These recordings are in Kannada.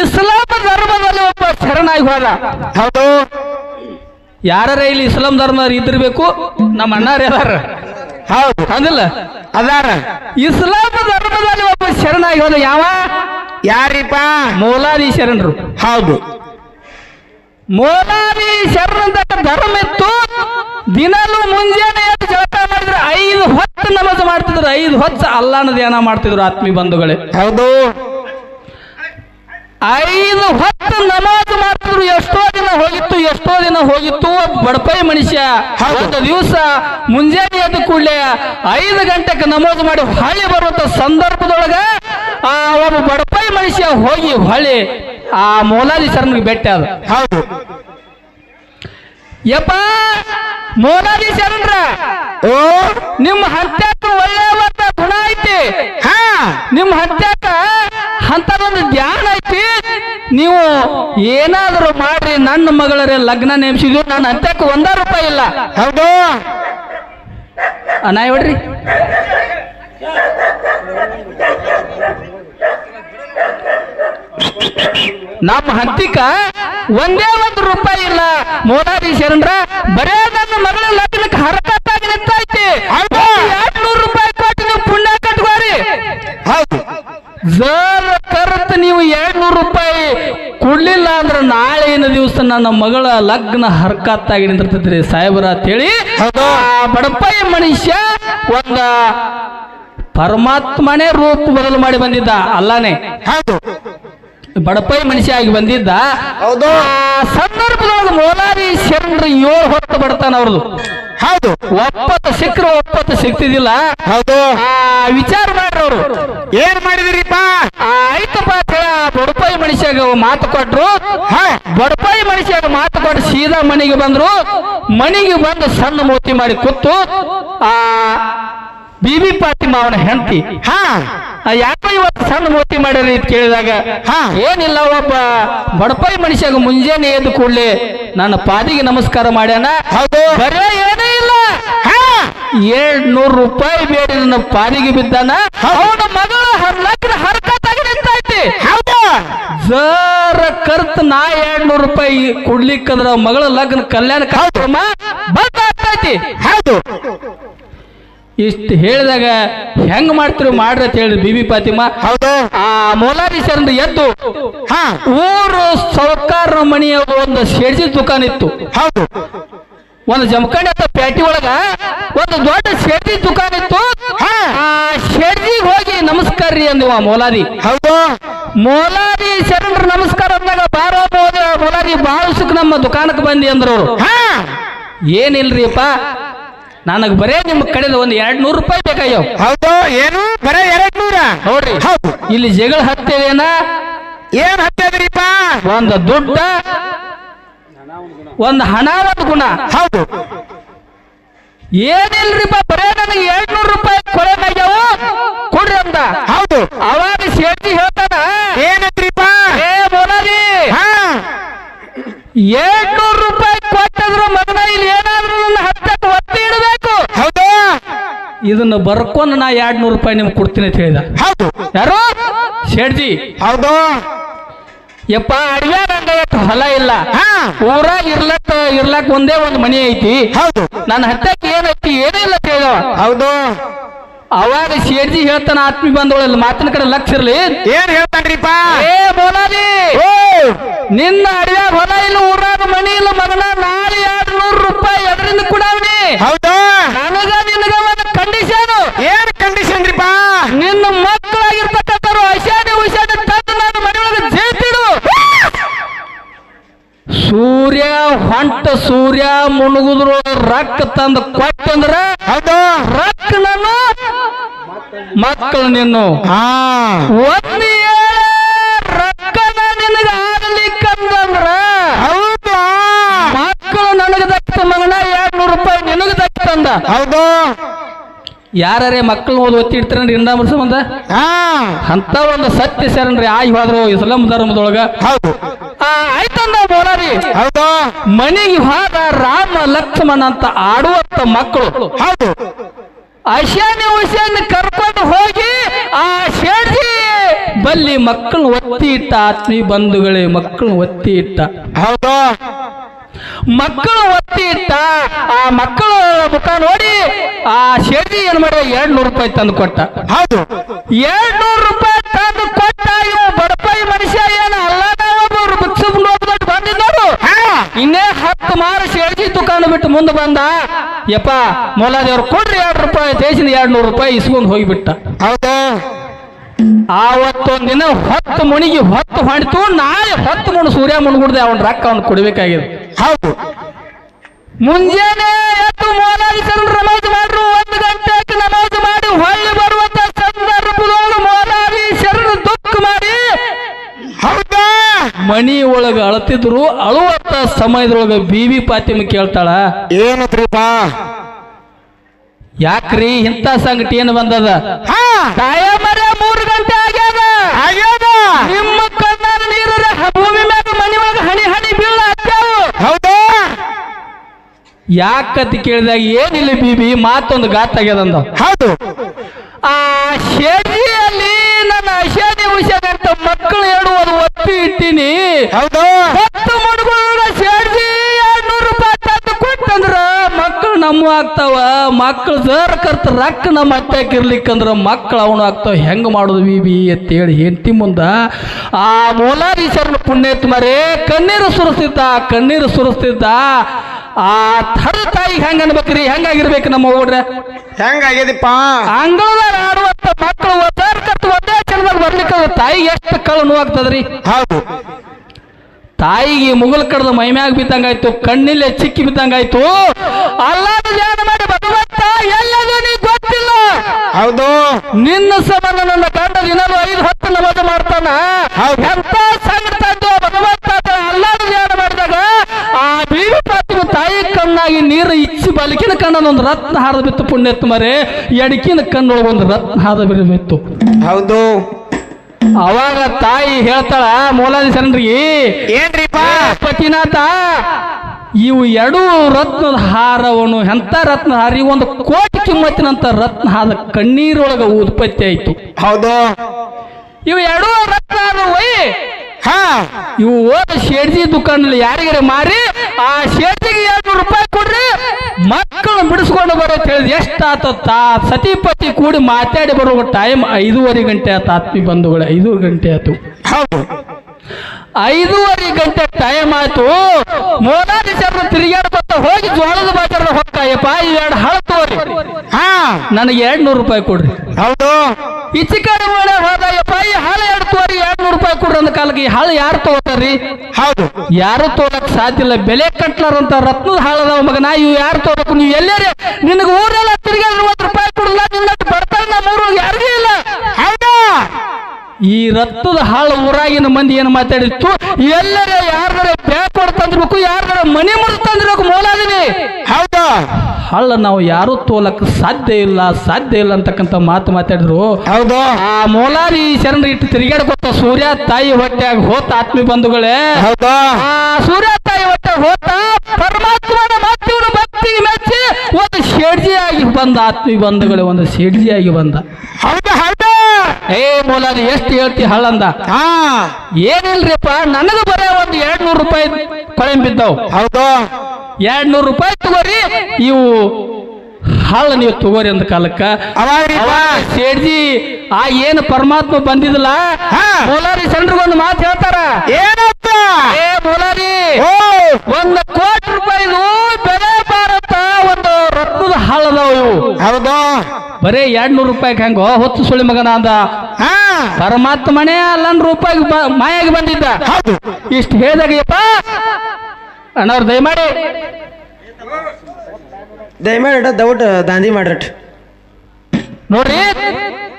ಇಸ್ಲಾಂ ಧರ್ಮದಲ್ಲಿ ಒಬ್ಬ ಶರಣಾಗಿ ಹೋದ. ಹೌದು. ಯಾರ ಇಲ್ಲಿ ಇಸ್ಲಾಂ ಧರ್ಮದವ್ರು ಇದ್ದಿರ್ಬೇಕು? ನಮ್ಮ ಅಣ್ಣಾರ ಯಾರ ಹೌದು. ಹೌದಿಲ್ಲ ಅದಾರ. ಇಸ್ಲಾಂ ಧರ್ಮದಲ್ಲಿ ಒಬ್ಬ ಶರಣಾಗಿ ಹೋದ ಯಾವ? ಯಾರಿಪ್ಪ? ಮೌಲಾದಿ ಶರಣರು. ಹೌದು. ಮೌಲಾದಿ ಶರಣದ ಧರ್ಮ ಇತ್ತು. ದಿನಲೂ ಮುಂಜಾನೆ ಜಳಕ ಮಾಡಿದ್ರೆ ಐದು ಹೊತ್ತು ನಮಾಜ್ ಮಾಡ್ತಿದ್ರು. ಐದು ಹೊತ್ತು ಅಲ್ಲಾನ ಧ್ಯಾನ ಮಾಡ್ತಿದ್ರು ಆತ್ಮೀ ಬಂಧುಗಳೇ. ಹೌದು. ಐದು ಹೊತ್ತು ನಮಾಜ್ ಮಾಡಿದ್ರು ಎಷ್ಟೋ ದಿನ ಹೋಗಿತ್ತು ಎಷ್ಟೋ ದಿನ ಹೋಗಿತ್ತು ಬಡಪೈ ಮನುಷ್ಯ. ಒಂದು ದಿವಸ ಮುಂಜಾನೆ ಎದ್ದು ಕೂಡಲೇ ಐದು ಗಂಟೆಗೆ ನಮಾಜ್ ಮಾಡಿ ಹೊಳ್ಳಿ ಬರುವಂತ ಸಂದರ್ಭದೊಳಗ ಆ ಒಬ್ಬ ಬಡಪೈ ಮನುಷ್ಯ ಹೋಗಿ ಹೊಳ್ಳಿ. ಆ ಮೌಲಾದಿ ಶರಣರಿಗೆ ಭೇಟಿ ಅದು ಹೌದು. ಯಪ್ಪ ಮೌಲಾದಿ ಶರಣ್ರ ಓ? ನಿಮ್ಮ ಹತ್ಯಾಕ ಒಳ್ಳೆ ಒಂದು ಗುಣ ಐತಿ ಹಾ ನಿಮ್ಮ ಹತ್ಯಾಕ ಅಂತದೊಂದು ಧ್ಯಾನ ಐತಿ ನೀವು ಏನಾದರೂ ಮಾಡ್ರಿ ನನ್ನ ಮಗಳರೇ ಲಗ್ನ ನೇಮಿಸಿದ್ರು ನನ್ನ ಅಂತ್ಯಕ್ಕೆ ಒಂದ ರೂಪಾಯಿ ಇಲ್ಲ. ಹೌದು. ಅನಾ ಹೇಳ್ರಿ ನಮ್ಮ ಹತ್ತಿಕ ಒಂದೇ ಒಂದು ರೂಪಾಯಿ ಇಲ್ಲ. ಮೋದಾರಿ ಶರಣರ ಬರೇ ನನ್ನ ಮಗಳ ಲಗ್ನಕ್ಕೆ ಹರಕತ್ತಾಗಿ ನಿಂತೈತಿ. ಹೌದು. ಎರಡ್ ನೂರು ರೂಪಾಯಿ ಕೊಟ್ಟು ನೀವು ಪುಣ್ಯ ಕಟ್ಕೋರಿ ಹೌದು ಜರ ಕರೆತ್ ನೀವು ಎರಡ್ ನೂರು ರೂಪಾಯಿ ಕೊಡ್ಲಿಲ್ಲ ನಾಳಿನ ದಿವಸ ನನ್ನ ಮಗಳ ಲಗ್ನ ಹರ್ಕತ್ತಾಗಿ ನಿಂತಿರ್ತೈತ್ರಿ ಸಾಹೇಬರ ಅಂತೇಳಿ. ಬಡಪಾಯಿ ಮನುಷ್ಯ ಒಂದ ಪರಮಾತ್ಮನೇ ರೂಪ ಬದಲು ಮಾಡಿ ಬಂದಿದ್ದ ಅಲ್ಲಾನೆ. ಬಡಪೈ ಬಡಪಾಯಿ ಮನುಷ್ಯ ಆಗಿ ಬಂದಿದ್ದ. ಸಂದರ್ಭದೊಳಗೆ ಮೋಲಾರಿ ಶರಣರು ಏಳು ಹೊತ್ತು ಬಡತಾನ ಅವ್ರದ್ದು ಹೌದು. ಒಪ್ಪತ್ತು ಸಿಕ್ಕರು ಒಪ್ಪತ್ತು ಸಿಕ್ತಿದಿಲ್ಲ ಹೌದು. ವಿಚಾರ ಮಾಡ್ರವ್ರು. ಏನ್ ಮಾಡಿದಿರಿಪ್ಪ? ಆಯ್ತಪ್ಪ ಬಡಪಾಯಿ ಮನುಷ್ಯಾಗ ಮಾತು ಕೊಟ್ರು ಬಡಪಾಯಿ ಮನುಷ್ಯಾಗ ಮಾತು ಕೊಟ್ಟು ಸೀದಾ ಮನೆಗೆ ಬಂದ್ರು. ಮನೆಗೆ ಬಂದು ಸಣ್ಣ ಮೂತಿ ಮಾಡಿ ಕೂತು ಆ ಬಿಬಿ ಪಾತಿ ಮಾವನ ಹೆಂಡತಿ. ಹಾ. ಯಾಕೋ ಇವತ್ತು ಸಣ್ಣ ಮೂರ್ತಿ ಮಾಡ್ಯಾರ ಅಂತ ಕೇಳಿದಾಗ ಹಾ. ಏನಿಲ್ಲ ಒಬ್ಬ ಬಡಪಾಯಿ ಮನುಷ್ಯಾಗ ಮುಂಜಾನೆ ಎದ್ದು ಕೂಡ್ಲೆ ನನ್ನ ಪಾದಿಗೆ ನಮಸ್ಕಾರ ಮಾಡ್ಯಾನ. ಹೌದು. ಏನೇ ಏನೂ ಇಲ್ಲ. ಹಾ. ಏಳ್ ನೂರು ರೂಪಾಯಿ ಬೇಡಿ ನನ್ನ ಪಾದಿಗೆ ಬಿದ್ದಾನ. ಅವನ ಮಗಳ ಲಗ್ನ ಹರಕತ್ತಾಗಿ ನಿಂತೈತಿ. ಜರ ಕರ್ತ ನಾ ಎರಡ್ ನೂರು ರೂಪಾಯಿ ಕೊಡ್ಲಿಕ್ಕಂದ್ರ ಮಗಳ ಲಗ್ನ ಕಲ್ಯಾಣ ಕಾರ್ಯಕ್ರಮ ಬಂದ್ ಹೌದು. ಇಷ್ಟು ಹೇಳಿದಾಗ ಹೆಂಗ್ ಮಾಡ್ತೀರಿ ಮಾಡ್ರಿ ಅಂತ ಹೇಳಿ ಬಿಬಿ ಪಾತಿಮ್ಮ ಹೌದು. ಆ ಮೌಲಾರಿ ಸರ್ ಎದ್ದು ಹಾ. ಊರು ಸೌಕಾರ ಮನೆಯ ಒಂದು ಶೆಡ್ಜಿ ದುಕಾನ್ ಇತ್ತು. ಹೌದು. ಒಂದು ಜಮಖಂಡಿ ಪ್ಯಾಟಿ ಒಳಗ ಒಂದು ದೊಡ್ಡ ಶೆಡ್ಜಿ ದುಕಾನ್ ಇತ್ತು. ನಮಸ್ಕಾರ ರೀ ಅಂದಿವ ಮೋಲಾರಿ. ಹೌದು. ಮೌಲಾದಿ ಶರಣರ ನಮಸ್ಕಾರ ಅಂದಾಗ ಬಾರೋ ಮೋಲಾರಿ ಮೌಲಾದಿ ಸುಖ ನಮ್ಮ ದುಕಾನಕ್ಕೆ ಬಂದಿ ಅಂದ್ರು. ಏನಿಲ್ರಿಪ್ಪ? ನನಗೆ ಬರೇ ನಿಮ್ಮ ಕಡೆದ ಒಂದು ಎರಡ್ ನೂರು ರೂಪಾಯಿ ಬೇಕಾಗ್ಯಾವ ಹೌದು. ಏನು? ಬರೇ ಎರಡ್ ನೂರ ನೋಡ್ರಿ. ಹೌದು. ಇಲ್ಲಿ ಜಗಳ ಹತ್ತೇವೇನ? ಏನ್ ಹತ್ತದ್ರಿಪ್ಪ? ಒಂದು ದುಡ್ಡ ಒಂದು ಹಣ ಒಂದು ಗುಣ. ಹೌದು. ಏನಿಲ್ರಿಪ್ಪ? ಬರೇ ನನಗೆ ಎರಡ್ ನೂರು ರೂಪಾಯಿ ಕೊಡಬೇಕಾಗ್ಯಾವ ಕೊಡ್ರಿ ಅಂತ ಹೌದು ಅವಾಗ ಸೇರ್ತಿ ಹೇಳ್ತಾನ ಏನಂದ್ರಿಪ್ಪ ಏ ಮೌಲಾದಿ ಹಾ ಎರಡ್ ನೂರು ರೂಪಾಯಿ ಕೊಟ್ಟಿದ್ರು ಮಗನ ಇಲ್ಲಿ ಏನಾದ್ರೂ ನನ್ನ ಹತ್ತಕ್ಕೆ ಒತ್ತಿ ಇಡಬೇಕು ಹೌದು ಇದನ್ನ ಬರ್ಕೊಂಡು ನಾ ಎರಡ್ ನೂರು ರೂಪಾಯಿ ನಿಮ್ಗೆ ಕೊಡ್ತೀನಿ ಅಂತ ಹೇಳಿದ. ಹೌದು. ಯಾರು? ಶೆಡ್ಜಿ ಹೌದು. ಯಪ್ಪ ಅಡಿಯಾಗ ಹಂಗ ಹೊಲ ಇಲ್ಲ. ಊರ ಇರ್ಲಕ್ ಇರ್ಲಕ್ ಒಂದೇ ಒಂದು ಮನೆ ಐತಿ. ಹೌದು. ನನ್ನ ಹತ್ತಕ್ಕೆ ಏನೈತಿ ಏನೇ ಇಲ್ಲ ಕೇಳ ಹೌದು. ಅವಾಗ ಶೇಡ್ಜಿ ಹೇಳ್ತಾನ ಆತ್ಮಿ ಬಂದವಳಲ್ಲ ಮಾತಿನ ಕಡೆ ಲಕ್ಷ ಇರ್ಲಿ. ಏನ್ ಹೇಳ್ತಾನ್ರಿಪ್ಪ? ಏ ಬೋಲಾದಿ ನಿನ್ನ ಅಡಿಯಾಗ ಹೊಲ ಇಲ್ಲ ಊರಾಗ ಮನಿ ಇಲ್ಲ ಮಗನ ನಾಳೆ ಎರಡು ನೂರು ರೂಪಾಯಿ ಕೂಡ ಅವನಿ ಹೌದು ನನಗ ನಿನಗ ಒಂದು ಕಂಡೀಷನ್ ಏನ್ ಕಂಡೀಷನ್ ರೀಪಾ ನಿನ್ನ ಮಕ್ಕಳಾಗಿರ್ತಕ್ಕಂಥವ್ರು ಅಶಾನೆ ಉಶಾನೆ ತಂದು ನಾನು ಮನೆಯೊಳಗೆ ಜೇತಿಡು. ಸೂರ್ಯ ಹೊಂಟ ಸೂರ್ಯ ಮುಣುಗುದ್ರು ರಕ್ಕ ತಂದು ಕೊಟ್ಟಂದ್ರ ಅದು ರಕ್ಕ ನಾನು ಮಕ್ಕಳು ನಿನ್ನ. ಒಂದು ಏಳೆ ರೊಕ್ಕನ ನಿನಗ ಆಗ್ಲಿಕ್ಕಂದ್ರ ಹೌದು? ಮಕ್ಕಳು ನನಗೆ ದಕ್ಕ ಮಗನ ಎರಡ್ ನೂರು ರೂಪಾಯಿ ನಿನಗೆ ದಕ್ಕಂದ ಹೌದು. ಯಾರೇ ಮಕ್ಕಳು ಓದಿ ಒತ್ತಿ ಇಡ್ತಾರನ್ರಿ ಇಂದಾಮರ ಸಂಬಂಧ ಹಾ. ಅಂತ ಒಂದು ಸತ್ಯ ಸೇರನ್ರಿ ಆಗಿ ಹೋದ್ರು ಇಸ್ಲಾಂ ಧರ್ಮದೊಳಗ. ಹೌದು. ಆಯ್ತಂದ ಬೋಲಾರಿ? ಹೌದು. ಮನೆಗೆ ಹೋದ ರಾಮ ಲಕ್ಷ್ಮಣ ಅಂತ ಆಡುವಂತ ಮಕ್ಕಳು. ಹೌದು. ಅಶಾನಿ ಕರ್ಕೊಂಡು ಹೋಗಿ ಆ ಶೇಡ್ಜಿ ಬಲ್ಲಿ ಮಕ್ಕಳು ಒತ್ತಿ ಇಟ್ಟ ಆತ್ಮೀಯ ಬಂಧುಗಳೇ ಮಕ್ಕಳು ಒತ್ತಿ ಇಟ್ಟ. ಹೌದು. ಮಕ್ಕಳು ಒತ್ತಿ ಇಟ್ಟ ಆ ಮಕ್ಕಳು ಮುಖ ನೋಡಿ ಆ ಶೆಡ್ಡಿ ಏನ್ ಮಾಡಿದ? ಎರಡ್ ನೂರು ರೂಪಾಯಿ ತಂದು ಕೊಟ್ಟ. ಹೌದು. ಎರಡ್ ನೂರು ರೂಪಾಯಿ ತಂದು ಕೊಟ್ಟ ಇವ ಬಡಪಾಯಿ ಮನುಷ್ಯ ಏನ ಅಲ್ಲ ನಾವೊಬ್ಬರು ಬಂದಿದ್ದವರು. ಇನ್ನೇ ಹತ್ತು ಮಾರು ಶೆಡ್ಜಿ ದುಕಾನ್ ಬಿಟ್ಟು ಮುಂದೆ ಬಂದ ಯಪ್ಪ ಮೊಲಾದೇವ್ರು ಕೊಡ್ರಿ ಎರಡು ರೂಪಾಯಿ ದೇಶದ ಎರಡ್ ನೂರು ರೂಪಾಯಿ ಇಸ್ಕೊಂಡು ಹೋಗಿಬಿಟ್ಟ. ಹೌದಾ? ಆವತ್ತೊಂದ್ ದಿನ ಹೊತ್ತು ಮುಣಿಗಿ ಹೊತ್ತು ಹೊಣಿತು ನಾಳೆ ಹೊತ್ತು ಮುಣ ಸೂರ್ಯ ಮುಣಗುಡ್ದೆ ಅವನ ರೊಕ್ಕ ಅವ್ನು ಕೊಡ್ಬೇಕಾಗಿದೆ. ಹೌದು. ಮುಂಜಾನೆ ಎದ್ದು ಮೋಲಾಲಿಸರು ನಮಾಜ್ ಮಾಡ್ರು ಒಂದು ಗಂಟೆಗೆ ನಮಾಜ್ ಮಾಡಿ ಹೊಳ್ಳಿ ಬರುವಂತ ಸಂದರ್ಭದೊಳಗೆ ಮೋಲಾಲಿ ಶರಣ ದುಃಖ ಮಾಡಿ. ಹೌದಾ? ಮನಿ ಒಳಗ ಅಳತಿದ್ರು ಅಳುವಂತ ಸಮಯದೊಳಗ ಬಿವಿ ಪಾತಿಮ ಕೇಳ್ತಾಳ. ಏನತ್ರಿಪ್ಪ ಯಾಕ್ರಿ ಇಂಥ ಸಂಗತಿ ಏನು ಬಂದದ? ಹಾ ತಾಯ ಮರ ಮೂರು ಗಂಟೆ ಆಗ್ಯಾದ ಆಗ್ಯಾದ ನಿಮ್ಮ ಕಣ್ಣಾರ ನೀರ ಭೂಮಿ ಮ್ಯಾಗ ಮನಿ ಒಳಗ ಹನಿ ಹನಿ ಬೀಳ ಹತ್ಯಾವು ಹೌದು ಯಾಕಂತ ಕೇಳಿದಾಗ ಏನಿಲ್ಲ ಬೀಬಿ? ಮಾತೊಂದು ಗಾತ್ ಆಗ್ಯದಂದ ಹೌದು. ಆ ಶೆಡಿಯಲ್ಲಿ ನನ್ನ ಅಶಾನಿ ಅಂತ ಮಕ್ಕಳು ಹೇಳುವುದು ಒತ್ತಿ ಇಟ್ಟಿನಿ. ಹೌದು? ಹತ್ತು ಮಡುಗಳ ಶೆಡ್ಜಿ ಎರಡ್ನೂರು ರೂಪಾಯಿ ತಂದು ಕೊಟ್ಟಂದ್ರ ಮಕ್ಕಳು ನಮ್ಮ ಆಗ್ತಾವ. ಮಕ್ಕಳು ಸರ್ ಕರ್ತ ರೊಕ್ಕ ನಮ್ಮ ಅಟ್ಟಾಕಿರ್ಲಿಕ್ಕಂದ್ರ ಮಕ್ಕಳು ಅವನು ಆಗ್ತಾವ. ಹೆಂಗ್ ಮಾಡುದು ಬೀಬಿ ಅಂತ ಹೇಳಿ ಹೆಂಡತಿ ಮುಂದ ಆ ಮೂಲಾಧೀಶರನ ಪುಣ್ಯತ್ ಮರೇ ಕಣ್ಣೀರು ಸುರಿಸ್ತಿದ್ದ ಕಣ್ಣೀರು ಸುರಿಸ್ತಿದ್ದ. ಆ ಥರ ತಾಯಿ ಹೆಂಗ ಅನ್ಬೇಕ್ರಿ ಹೆಂಗಾಗಿರ್ಬೇಕು ನಮ್ಮ ಹುಡ್ರೆ ಹೆಂಗಾಗ್ಯದಪ್ಪ? ಅಂಗಳದಾಗ ಆಡುವಂತ ಮಕ್ಕಳು ಒದ್ದಾರ ಒಂದೇ ಕ್ಷಣದಲ್ಲಿ ಬರ್ಲಿಕ್ಕೆ ತಾಯಿ ಎಷ್ಟು ಕಳು ನೋವಾಗ್ತದ್ರಿ? ಹೌದು. ತಾಯಿಗೆ ಮುಗುಲ್ ಕಡ್ದು ಮೈಮ್ಯಾಗ ಬಿದ್ದಂಗಾಯ್ತು ಕಣ್ಣಿಲ್ಲೇ ಚಿಕ್ಕಿ ಬಿದ್ದಂಗಾಯ್ತು. ಅಲ್ಲಾದ ರತ್ನ ಹಾರದ ಬಿತ್ತು ಪುಣ್ಯತ್ ಮರೆ ಎಡಕಿನ ಕಣ್ಣೊಳಗೆ ಒಂದು ರತ್ನ ಹಾರದ ಬಿತ್ತು. ಹೌದು. ಅವಾಗ ತಾಯಿ ಹೇಳ್ತಾಳ ಮೂಲಾಧೀಶನ್ರಿಗೆ ಏನ್ರಿಪ್ಪ? ಪತಿನಾಥ ಇವು ಎರಡು ರತ್ನದ ಹಾರವನು ಎಂತ ರತ್ನ ಹಾರ? ಒಂದು ಕೋಟಿ ಕಿಮ್ಮತ್ತಿನಂತ ರತ್ನ ಹಾರ ಕಣ್ಣೀರೊಳಗ ಉತ್ಪತ್ತಿ ಆಯ್ತು. ಹೌದು. ಇವು ಎರಡೂ ಹಾರವೈ ಹಾ. ಇವು ಶೇಡ್ಜಿ ದುಕಾನಲ್ಲಿ ಯಾರಿಗಾರ ಮಾರಿ ಆ ಶೇಡ್ಜಿಗೆ ಎರಡು ರೂಪಾಯಿ ಕೊಡ್ರಿ ಮಕ್ಕಳು ಬಿಡಿಸ್ಕೊಂಡು ಬರೋ ಹೇಳಿದ್ ಎಷ್ಟಾತ ಸತಿಪತಿ ಕೂಡಿ ಮಾತಾಡಿ ಬರುವ ಟೈಮ್ ಐದೂವರೆ ಗಂಟೆ ಆತ ಆತ್ಮಿ ಬಂಧುಗಳು ಐದೂವರೆ ಗಂಟೆ ಆಯ್ತು. ಹೌದು. ಐದೂವರೆ ಗಂಟೆ ಟೈಮ್ ಆಯ್ತು. ಮೋನಾದಿಸರ್ನ ತಿರುಗಾಡ್ಕೊತ ಹೋಗಿ ಜೋಳದ ಬಾಜಾರ ಹೋಗ್ತಾಯಪ್ಪ ಇವೆರಡು ಹಳ ತೋರಿ ಹಾ. ನನಗೆ ಎರಡ್ ನೂರು ರೂಪಾಯಿ ಕೊಡ್ರಿ. ಹೌದು. ಈಚೆ ಕಡೆ ಹೋದಾಯಪ್ಪ ಈ ಹಳ ಎರಡು ತೋರಿ ಎರಡ್ ನೂರು ರೂಪಾಯಿ ಕೊಡ್ರಿ ಅಂದ ಕಾಲಕ್ಕೆ ಈ ಹಳ ಯಾರು ತಗೋತಾರ್ರಿ? ಹೌದು. ಯಾರು ತೋಲಕ್ ಸಾಧ್ಯ ಇಲ್ಲ. ಬೆಲೆ ಕಟ್ಲಾರಂತ ರತ್ನದ ಹಾಳದ ಮಗನ ಇವ್ ಯಾರು ತಗೋಬೇಕು? ನೀವು ಎಲ್ಲೇ ನಿನಗೆ ಊರೆಲ್ಲ ತಿರುಗಾದ್ರೆ ಒಂದ್ ರೂಪಾಯಿ ಕೊಡಲ್ಲ ನಿನ್ನ ಬರ್ತಾರೆ ನಮ್ಮ ಊರೊಳಗೆ ಯಾರಿಗೂ ಇಲ್ಲ ಹೌದು ಈ ರಕ್ತದ ಹಾಳು ಊರಾಗಿನ ಮಂದಿ ಏನು ಮಾತಾಡಿತ್ತು ಎಲ್ಲರ ಯಾರ್ದಾರ ಬ್ಯಾಗ್ ತಂದಿರ್ಬೇಕು ಯಾರ್ದಾರ ಮನೆ ಮುರಿದು ತಂದಿರ್ಬೇಕು ಮೋಲಾದಿನಿ ಹೌದಾ? ಹಳ್ಳ ನಾವು ಯಾರು ತೋಲಕ್ ಸಾಧ್ಯ ಇಲ್ಲ ಸಾಧ್ಯ ಇಲ್ಲ ಅಂತಕ್ಕಂಥ ಮಾತು ಮಾತಾಡಿದ್ರು. ಹೌದು? ಆ ಮೋಲಾರಿ ಶರಣ ಇಟ್ಟು ತಿರುಗಾಡ್ಕೊತ ಸೂರ್ಯ ತಾಯಿ ಹೊಟ್ಟೆಯಾಗ ಹೋತ ಆತ್ಮಿ ಬಂಧುಗಳೇ. ಹೌದಾ? ಆ ಸೂರ್ಯ ತಾಯಿ ಹೊಟ್ಟೆ ಹೋತ ಪರಮಾತ್ಮನ ಮತ್ತಿವನ ಭಕ್ತಿಗೆ ಮೆಚ್ಚಿ ಒಂದು ಶೇಡ್ಜಿಯಾಗಿ ಬಂದ ಆತ್ಮಿ ಬಂಧುಗಳೇ ಒಂದು ಶೇಡ್ಜಿಯಾಗಿ ಬಂದ. ಏ ಮೋಲಾರಿ ಎಷ್ಟು ಹೇಳ್ತಿ ಹಳ್ಳಂದ? ಹಾ. ಏನಿಲ್ರಿಪ್ಪ ನನಗೆ ಬರೇ ಒಂದು ಎರಡ್ ನೂರು ರೂಪಾಯಿ ಕೊಳೆ ಬಿದ್ದವು ಹೌದು? ಎರಡ್ ನೂರು ರೂಪಾಯಿ ತಗೋರಿ ಇವು ಹಳ್ಳ ನೀವು ತಗೋರಿ ಅಂದ ಕಾಲಕ್ಕ. ಸೇಡ್ಜಿ ಆ ಏನು ಪರಮಾತ್ಮ ಬಂದಿದ್ಲಾ. ಮೋಲಾರಿ ಜನರಿಗೊಂದು ಮಾತು ಹೇಳ್ತಾರ ಏನತ್ತ ಏ ಮೋಲಾರಿ ಓ ಒಂದು ಕೋಟಿ ರೂಪಾಯಿದು ಬೆಲೆ ಬಾರತ್ತ ಒಂದು ರತ್ನದ ಹಳ್ಳದವ ಇವು ಹೌದು ಬರೇ ಎರಡು ನೂರು ರೂಪಾಯಿ ಹೆಂಗೋ ಹೊತ್ತು ಸುಳಿ ಮಗನ ಅಂದ. ಹಾ. ಪರಮಾತ್ಮನೇ ಅಲ್ಲನ್ ರೂಪಾಯಿ ಮಾಯಾಗಿ ಬಂದಿದ್ದ. ಹೌದು. ಇಷ್ಟು ಹೇಳಿದಾಗಪ್ಪ ಅಣ್ಣವ್ರು ದಯಮಾಡಿ. ದಯಮಾಡಿ ದೌಟ್ ದಾಂಧಿ ಮಾಡ್ರಟ್. ನೋಡ್ರಿ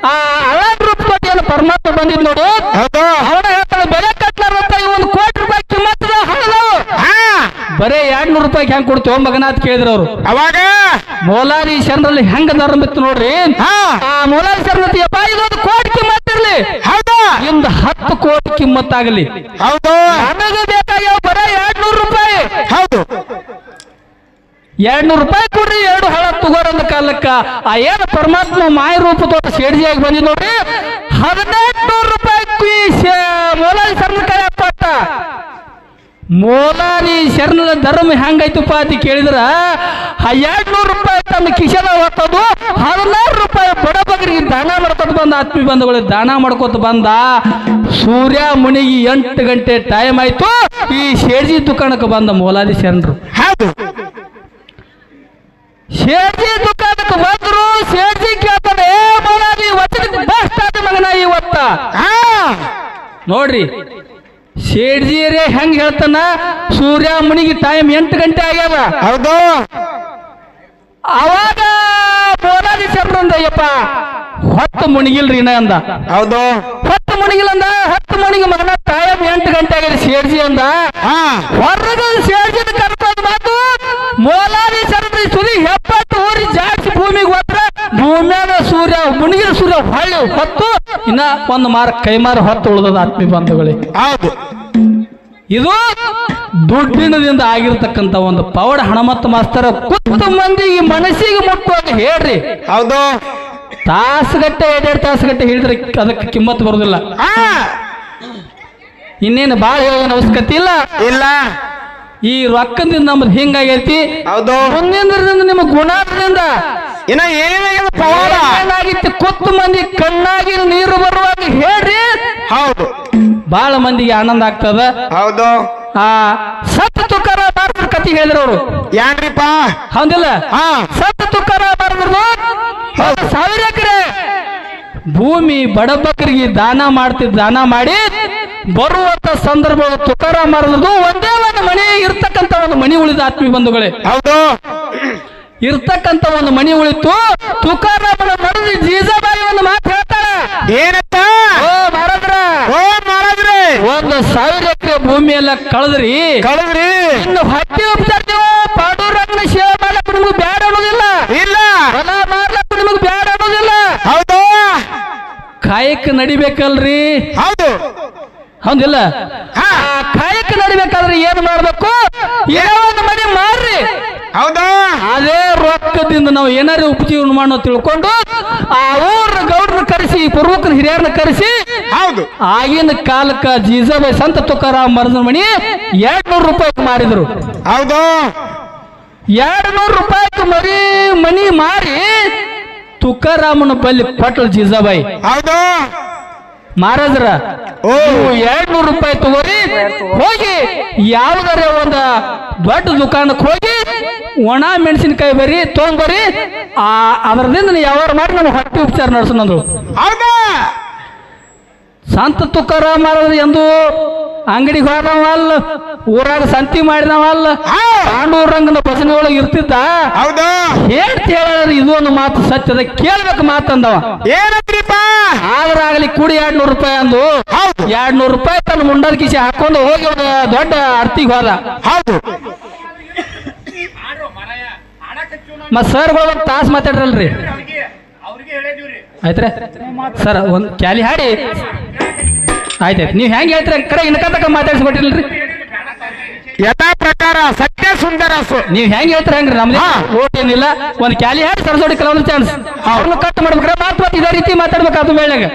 ಆ ಅಳನ್ ರೂಪಾಯಿ ಪರಮಾತ್ಮ ಬಂದಿದ್ ನೋಡು. ಅವನ ಹೇಳ್ತಾನೆ ಬೆಲೆ ಕಟ್ಲಾರಂತ ಈ ಒಂದು ಕೋಟಿ ರೂಪಾಯಿ ಕಿಮ್ಮತ್ತದ ಬರೇ ಎರಡ್ ನೂರು ರೂಪಾಯಿ ಹೆಂಗ್ ಕೊಡ್ತೇವ ಮಗನಾಥ್ ಕೇಳಿದ್ರು ಅವ್ರು. ಅವಾಗ ಮೋಲಾರಿ ಶರಣರಲ್ಲಿ ಹೆಂಗ ಧರ್ಮ ಇತ್ತು ನೋಡ್ರಿ. ಆ ಮೋಲಾರಿ ಶರಣತಿ ಅಪ್ಪ ಇದೊಂದು ಕೋಟಿ ಕಿಮ್ಮತ್ತಿರ್ಲಿ ಹೌದಾ? ಇಂದ ಹತ್ತು ಕೋಟಿ ಕಿಮ್ಮತ್ತಾಗಲಿ ಹೌದು? ನನಗೆ ಬೇಕಾಗ್ಯಾವ ಬರೇ ಎರಡ್ ನೂರು ರೂಪಾಯಿ. ಹೌದು. ಎರಡ್ ನೂರು ರೂಪಾಯಿ ಕೊಡ್ರಿ ಎರಡು ಹಳ ತಗೋರಂದ ಕಾಲಕ್ಕ. ಆ ಏನು ಪರಮಾತ್ಮ ಮಾಯ ರೂಪ ತೋಟ ಸೇಡ್ಜಿಯಾಗಿ ಬಂದಿ ನೋಡ್ರಿ. ಹದಿನೆಂಟು ನೂರು ರೂಪಾಯಿ ಮೊಲಾರಿ ಶರಣ ಕೈ ಮೋಲಾರಿ ಶರಣದ ಧರ್ಮ ಹೆಂಗಾಯ್ತುಪ್ಪ ಅಂತ ಕೇಳಿದ್ರ ಎರಡು ನೂರು ರೂಪಾಯಿ ತನ್ನ ಕಿಶನ ಹೊತ್ತದು ಹದಿನಾರು ರೂಪಾಯಿ ಬಡಬಗರಿಗೆ ದಾನ ಮಾಡ್ಕೊತ ಬಂದ ಆತ್ಮೀಯ ಬಂಧುಗಳಿಗೆ ದಾನ ಮಾಡ್ಕೊತ ಬಂದ. ಸೂರ್ಯ ಮುನಿಗೆ ಎಂಟು ಗಂಟೆ ಟೈಮ್ ಆಯ್ತು ಈ ಶೇರ್ಜಿ ದುಕಾಣಕ್ಕೆ ಬಂದ ಮೋಲಾರಿ ಶರಣರು. ಹೌದು. ಶೇರ್ಜಿ ದುಕಾನಕ್ಕೆ ಬಂದ್ರು ಶೇರ್ಜಿ ಕೇಳ್ತಾನೆ ಏ ಮೋಲಾರಿ ವಚನ ಮಗನ ಇವತ್ತ ಹಾ. ನೋಡ್ರಿ ಶೇಡ್ಜಿಯರೇ ಹೆಂಗ್ ಹೇಳ್ತಾನ? ಸೂರ್ಯ ಮುನಿಗೆ ಟೈಮ್ ಎಂಟು ಗಂಟೆ ಆಗ್ಯಾವ. ಹೌದು. ಅವಾಗ ಬೋಲಾದಿ ಚಂದ್ರಂದ ಅಯ್ಯಪ್ಪ ಹೊತ್ತು ಮುಣಿಗಿಲ್ರಿ ಇನ್ನ ಅಂದ. ಹೌದು. ಹೊತ್ತು ಮುಣಿಗಿಲ್ ಅಂದ ಹತ್ತು ಮುಣಿಗೆ ಮಗನ ಟೈಮ್ ಎಂಟು ಗಂಟೆ ಆಗ್ಯದ ಶೇಡ್ಜಿ ಅಂದ. ಹಾ. ಹೊರಗ ಶೇಡ್ಜಿನ ಕರ್ಕೊಂಡು ಬಂದು ಮೋಲಾದಿ ಚಂದ್ರ ಸುರಿ ಹೆಪ್ಪತ್ತು ಊರಿ ಜಾಸ್ತಿ ಭೂಮಿಗೆ ಹೋದ್ರ ಭೂಮಿಯಾದ ಸೂರ್ಯ ಮುಣಿಗಿನ ಸೂರ್ಯ ಹೊಳ್ಳಿ ಹೊತ್ತು ಇನ್ನ ಒಂದು ಮಾರ ಕೈಮಾರ ಹೊತ್ತು ಉಳಿದದ ಆತ್ಮೀಯ ಬಂಧುಗಳಿಗೆ ಹೌದು. ಇದು ದುಡ್ಡಿನದಿಂದ ಆಗಿರ್ತಕ್ಕಂಥ ಒಂದು ಪೌಡ ಹಣಮತ್ತ ಮಾಸ್ತರ ಕುತ್ತು ಮಂದಿಗೆ ಮನಸ್ಸಿಗೆ ಮುಟ್ಟುವಾಗ ಹೇಳ್ರಿ. ಹೌದು. ತಾಸುಗಟ್ಟೆ ಎರಡೆರಡು ತಾಸುಗಟ್ಟೆ ಹೇಳಿದ್ರೆ ಅದಕ್ಕೆ ಕಿಮ್ಮತ್ ಬರೋದಿಲ್ಲ. ಇನ್ನೇನು ಭಾಳ ಹೇಳೋ ಅವಶ್ಯಕತೆ ಇಲ್ಲ. ಇಲ್ಲ. ಈ ರೊಕ್ಕದಿಂದ ನಮ್ದು ಹಿಂಗಾಗೈತಿ? ಹೌದು. ಮುಂದಿನ ನಿಮ್ಮ ಗುಣದಿಂದ ಪವಾಡ? ಏನಾಗಿತ್ತು? ಕುತ್ತು ಮಂದಿ ಕಣ್ಣಾಗಿ ನೀರು ಬರುವಾಗ ಹೇಳ್ರಿ. ಹೌದು. ಬಹಳ ಮಂದಿಗೆ ಆನಂದ ಆಗ್ತದ? ಹೌದು. ಹಾ ಸತ್ ತುಕಾರ ಮಾಡ್ತಾರೆ ಕತಿ ಹೇಳಿದ್ರು ಅವರು. ಹೌದಿಲ್ಲ? ಹಾ. ಸತ್ ತುಕಾರ ಮಾಡಿದ್ರು ಸಾವಿರ ಎಕರೆ. ಭೂಮಿ ಬಡಬಕರಿಗೆ ದಾನ ಮಾಡ್ತಿದ್ ದಾನ ಮಾಡಿ ಬರುವಂತ ಸಂದರ್ಭ ತುಕಾರ ಮಾರದ್ದು ಒಂದೇ ಒಂದು ಮನೆ ಇರ್ತಕ್ಕಂತ ಒಂದು ಮನಿ ಉಳಿದ ಆತ್ಮೀಯ ಬಂಧುಗಳೇ. ಹೌದು. ಇರ್ತಕ್ಕಂತ ಒಂದು ಮನಿ ಉಳಿತು ತುಕಾರಾಮನ ಮರದಿ ಜೀಜಾಬಾಯಿ ಒಂದು ಮಾತು ಹೇಳ್ತಾರೆ ಏನತ್ತ ಓ ಮಹಾರಾಜ್ರ ಓ ಮಹಾರಾಜ್ರೆ ಒಂದು ಸಾವಿರ ಎಕರೆ ಭೂಮಿ ಎಲ್ಲ ಕಳೆದ್ರಿ. ಕಳೆದ್ರಿ. ಇನ್ನು ಹತ್ತಿ ಹೋಗ್ತಾರ ನೀವು ಪಾಂಡುರಂಗನ ಸೇವೆ ಮಾಡಕ್ ನಿಮ್ಗೆ ಬ್ಯಾಡ ಅನ್ನೋದಿಲ್ಲ. ಇಲ್ಲ. ಹೊಲ ಮಾರ್ಲಕ್ಕ ನಿಮಗೆ ಬ್ಯಾಡ ಅನ್ನೋದಿಲ್ಲ. ಹೌದು. ಕಾಯಕ ನಡಿಬೇಕಲ್ರಿ. ಹೌದು. ಹೌದಿಲ್ಲ? ಕಾಯಕ ನಡಿಬೇಕಾದ್ರೆ ಏನ್ ಮಾಡ್ಬೇಕು? ಏನೋ ಒಂದು ಮನೆ ಮಾರ್ರಿ. ಹೌದಾ? ಅದೇ ರೊಕ್ಕದಿಂದ ನಾವು ಏನಾರು ಉಪಜೀವನ ಮಾಡೋ ತಿಳ್ಕೊಂಡು ಆ ಊರ ಗೌಡ್ರನ್ನ ಕರೆಸಿ ಪೂರ್ವಕನ ಹಿರಿಯರನ್ನ ಕರೆಸಿ ಹೌದು. ಆಗಿನ ಕಾಲಕ್ಕ ಜೀಜಾಬಾಯಿ ಸಂತ ತುಕಾರಾಮ್ ಮರದ ಮಣಿ ಎರಡ್ ನೂರು ರೂಪಾಯಿಗೆ ಮಾರಿದ್ರು. ಹೌದು. ಎರಡ್ ನೂರು ರೂಪಾಯಿಗೆ ಮರಿ ಮನಿ ಮಾರಿ ತುಕಾರಾಮನ ಬಲ್ಲಿ ಪಟ್ಲು ಜೀಜಾಬಾಯಿ ಹೌದು. ಮಹಾರಾಜ್ರ ಓ. ಎರಡ್ ನೂರು ರೂಪಾಯಿ ತಗೋರಿ ಹೋಗಿ ಯಾವ್ದಾರ ಒಂದ ದೊಡ್ಡ ದುಕಾನಕ್ಕೆ ಹೋಗಿ ಒಣ ಮೆಣಸಿನಕಾಯಿ ಬರಿ ತೊಗೊಂಬರಿ ಆ ಅದರದಿಂದ ನೀವು ಯಾವಾರ ಮಾಡಿ ನನಗೆ ಹೊಟ್ಟೆ ಉಪಚಾರ ನಡೆಸೋಣಂದ್ರು ಹೌದು? ಸಂತ ತುಕಾರ ಮಾರಾದ್ರೆ ಎಂದು ಅಂಗಡಿಗೆ ಹೋದವಲ್ಲ ಊರಾಗ ಸಂತಿ ಮಾಡಿದವಲ್ಲ ಹಾ. ಪಾಂಡೂರಂಗನ ಭಜನೆ ಒಳಗೆ ಇರ್ತಿದ್ದ? ಹೌದು? ಹೇಳ್ತಿ ಹೇಳಿದ್ರೆ ಇದು ಒಂದು ಮಾತು ಸತ್ಯದ ಕೇಳ್ಬೇಕು ಮಾತಂದವ ಏನಂದ್ರಿಪ್ಪ? ಆದ್ರ ಆಗಲಿ ಕೂಡಿ ಎರಡ್ ನೂರು ರೂಪಾಯಿ ಅಂದು. ಹೌದು. ಎರಡ್ ನೂರು ರೂಪಾಯಿ ತನ್ನ ಮುಂಡದ ಕಿಸಿ ಹಾಕೊಂಡು ಹೋಗಿ ದೊಡ್ಡ ಅರ್ತಿಗೆ ಹೋದ. ಹೌದು. ಮತ್ ಸರ್ಗಳು ಒಂದು ತಾಸು ಮಾತಾಡ್ರಲ್ರಿ. ಆಯ್ತ್ರಿ? ಸರ್ ಒಂದು ಕ್ಯಾಲಿ ಹಾಡಿ. ಆಯ್ತಾಯ್ತು. ನೀವು ಹೆಂಗೆ ಹೇಳ್ತೀರ ಕಡೆ ಇನ್ಕ ತಕ್ಕ ಮಾತಾಡ್ಸ್ಕೊಟ್ಟಿಲ್ರಿ ಯಥಾ ಪ್ರಕಾರ ಸತ್ಯ ಸುಂದರ ನೀವು ಹೆಂಗೆ ಹೇಳ್ತೀರ ಹೆಂಗ್ರಿ? ನಮ್ದು. ಓಟ್ ಏನಿಲ್ಲ. ಒಂದು ಕ್ಯಾಲಿ ಹಾಡಿ ಸರಸ್ವತಿ ಕೆಲವೊಂದು ಚಾನ್ಸ್ ಅವ್ರನ್ನ ಕಟ್ ಮಾಡ್ಬೇಕ್ರೆ. ಮಾತು ಮತ್ತೆ ಇದೇ ರೀತಿ ಮಾತಾಡ್ಬೇಕು ಅದು ವೇಳೆಗೆ